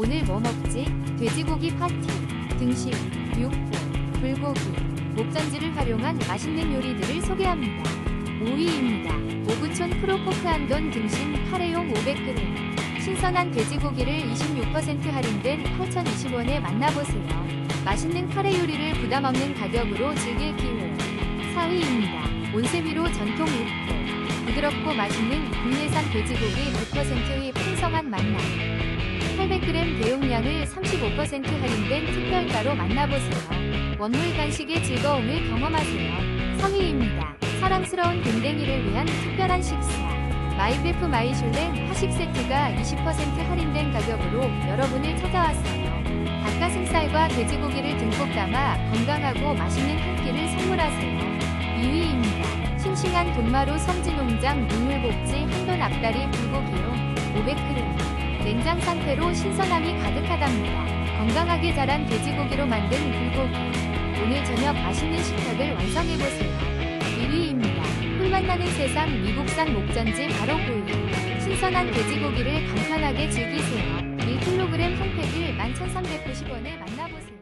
오늘 뭐 먹지? 돼지고기 파티, 등심, 육포, 불고기, 목전지를 활용한 맛있는 요리들을 소개합니다. 5위입니다. 오구촌 프로포크 한돈 등심 카레용 500g. 신선한 돼지고기를 26% 할인된 8,020원에 만나보세요. 맛있는 카레 요리를 부담 없는 가격으로 즐길 기회. 4위입니다. 온세미로 전통 육포. 부드럽고 맛있는 국내산 돼지고기 100%의 풍성한 맛남. 800g 대용량을 35% 할인된 특별가로 만나보세요. 원물 간식의 즐거움을 경험하세요. 3위입니다. 사랑스러운 댕댕이를 위한 특별한 식사. 마이베프 마이슐랭 화식 세트가 20% 할인된 가격으로 여러분을 찾아왔어요. 닭가슴살과 돼지고기를 듬뿍 담아 건강하고 맛있는 한 끼를 선물하세요. 2위입니다. 싱싱한 돈마루 성지농장 동물복지 한돈 앞다리 불고기용 500g. 냉장 상태로 신선함이 가득하답니다. 건강하게 자란 돼지고기로 만든 불고기. 오늘 저녁 맛있는 식탁을 완성해보세요. 1위입니다. 꿀맛 나는 세상 미국산 목전지 바로 구이. 신선한 돼지고기를 간편하게 즐기세요. 1kg 한 팩을 11,390원에 만나보세요.